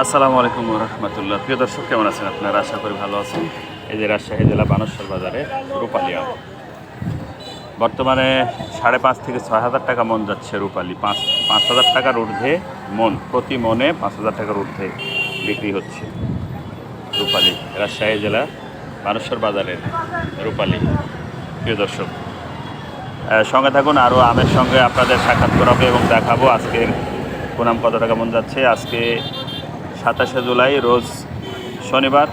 আসসালামু আলাইকুম রহমতুল্লাহ প্রিয় দর্শক, কেমন আছেন আপনারা? আশা করি ভালো আছেন। এই যে রাজশাহী জেলা বানেশ্বর বাজারে রূপালী আম। বর্তমানে সাড়ে পাঁচ থেকে ছয় হাজার টাকা মন যাচ্ছে রূপালী। পাঁচ পাঁচ হাজার টাকার ঊর্ধ্বে মন, প্রতি মনে পাঁচ হাজার টাকার ঊর্ধ্বে বিক্রি হচ্ছে রূপালী, রাজশাহী জেলা বানেশ্বর বাজারের রূপালী। প্রিয় দর্শক সঙ্গে থাকুন, আরও আমের সঙ্গে আপনাদের সাক্ষাৎ করাবো এবং দেখাবো আজকের কোনাম কত টাকা মন যাচ্ছে। আজকে সাতাশে জুলাই রোজ শনিবার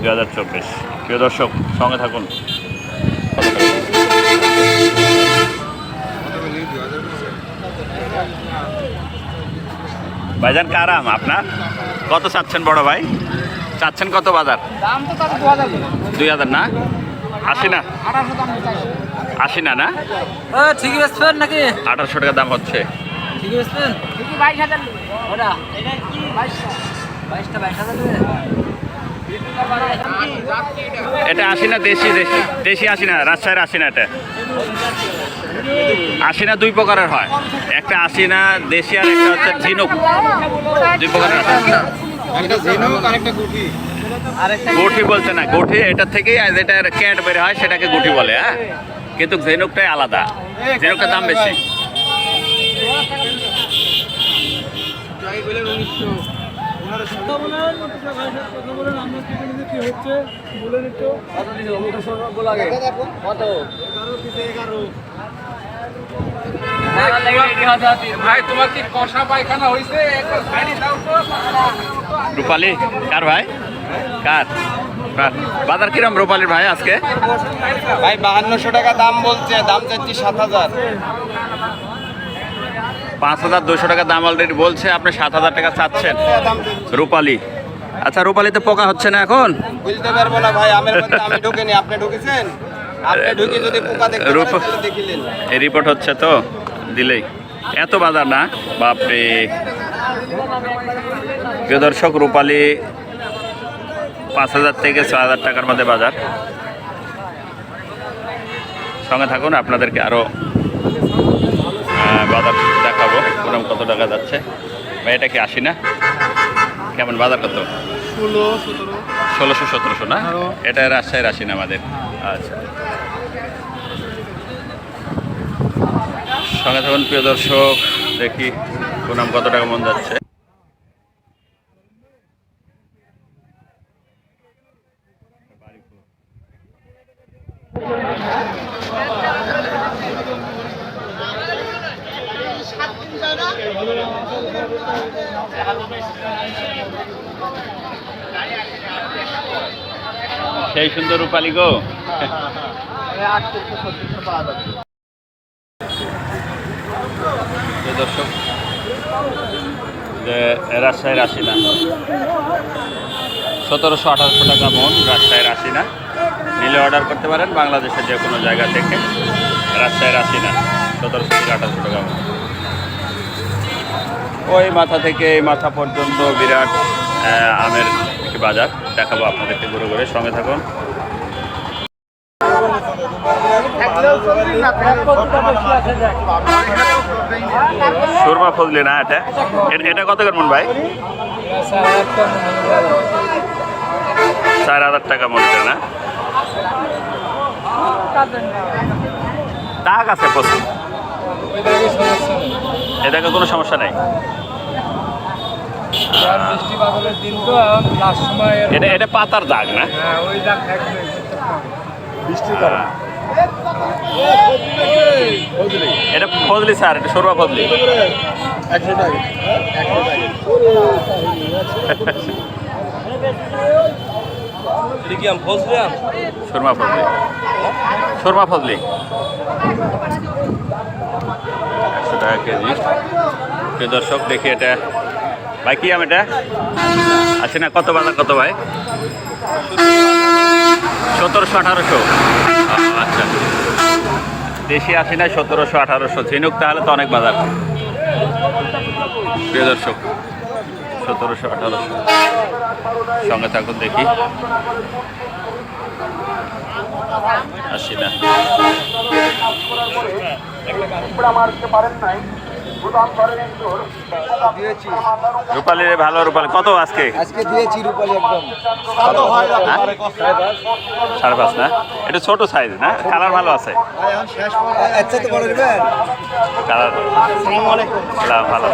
দু হাজার চব্বিশ। প্রিয় দর্শক সঙ্গে থাকুন। ভাইজান কারাম আপনার? কত চাচ্ছেন বড় ভাই? চাচ্ছেন কত বাজার? দাম তো তার দু হাজার দুই হাজার না? আশি না? আশি না না? ঠিকই বেচবেন নাকি? আঠারোশো টাকা দাম হচ্ছে। ঠিকই বেচবেন ঠিকই বাইশ হাজার। ওটা এটা আশি না দেশি দেশি দেশি আশি না রাজশাহীর আশি না এটা। আশি না দুই প্রকারের হয়। একটা আশি না দেশি আর একটা হচ্ছে ঝিনুক। দুই প্রকারের গুঠি বলছে না গুঠি এটা থেকেই যেটা ক্যাট বের হয় সেটাকে গুঠি বলে হ্যাঁ? কিন্তু ঝিনুকটাই আলাদা। ঝিনুকটার দাম বেশি। রূপালী কার ভাই? কার? কার? বাজার কিরম রূপালীর ভাই আজকে? ভাই বাহান্নশো টাকা দাম বলছে দাম চাচ্ছি সাত হাজার। পাঁচ হাজার দুশো টাকা দাম অলরেডি বলছে আপনি সাত হাজার টাকা চাচ্ছেন। রূপালী। আচ্ছা রূপালীতে পোকা হচ্ছে না এখন? বুঝতে পারব না ভাই আমের মধ্যে আমি ঢুকিনি আপনি ঢুকেছেন? আপনি ঢুকে যদি পোকা দেখতে পারেন দেখিলেন এই রিপোর্ট হচ্ছে তো দিলেই। এত বাজার না বাপরে। প্রিয় দর্শক রূপালী পাঁচ হাজার থেকে ছ হাজার টাকার মধ্যে বাজার। সঙ্গে থাকুন আপনাদেরকে আরও বাজার দেখাবো কোরআন কত টাকা যাচ্ছে ভাই এটা কি আসি না? কেমন বাজার কত? ষোলো সতেরো। ষোলোশো সতেরোশো না। এটা রাজশাহীর আসি না আমাদের? আচ্ছা। সঙ্গে থাকুন প্রিয় দর্শক দেখি কোনাম কত টাকা মন যাচ্ছে। সেই সুন্দর রূপালী গো। দর্শক, যে রাজশাহীর আসি না সতেরোশো আঠারোশো টাকা মন রাজশাহীর আসি না নিলে অর্ডার করতে পারেন বাংলাদেশের যে কোনো জায়গা থেকে রাজশাহীর আসি না সতেরোশো থেকে আঠারোশো টাকা মন। ওই মাথা থেকে এই মাথা পর্যন্ত বিরাট আমের একটি বাজার। দেখাবো আপনাদেরকে ঘুরে ঘুরে। সঙ্গে থাকুন। সুরমা ফজলি না এটা? এটা কত কেমন ভাই? চার হাজার টাকা মন না? দাগ আছে প্রচুর। এটাকে কোনো সমস্যা নেই? বৃষ্টি বাদলের দিন তো লাস্ট সময় এর- এটা এটা পাতার দাগ না? হ্যাঁ, ওই দাগ থাকবে বৃষ্টি হ্যাঁ। এটা ফজলি স্যার এটা ফজলি। একশো টাকা সুরমা ফজলি সুরমা ফজলি। একশো টাকা কেজি। দর্শক দেখি এটা ভাই কি আম এটা? আছে না কত বাজার কত ভাই? সতেরোশো আঠারোশো। আচ্ছা। দেশি আসি না সতেরোশো আঠারোশো। ঝিনুক তাহলে তো অনেক বাজার। প্রিয় দর্শক সতেরোশো আঠারোশো। সঙ্গে থাকুন দেখি। আসি না। রূপালি রে ভালো রূপালি। কত আজকে? আজকে দিয়েছি রূপালি একদম। সাড়ে পাঁচ। না? এটা ছোট সাইজ না? কালার ভালো আছে? আচ্ছা তো বড় নেবেন কালার ভালো।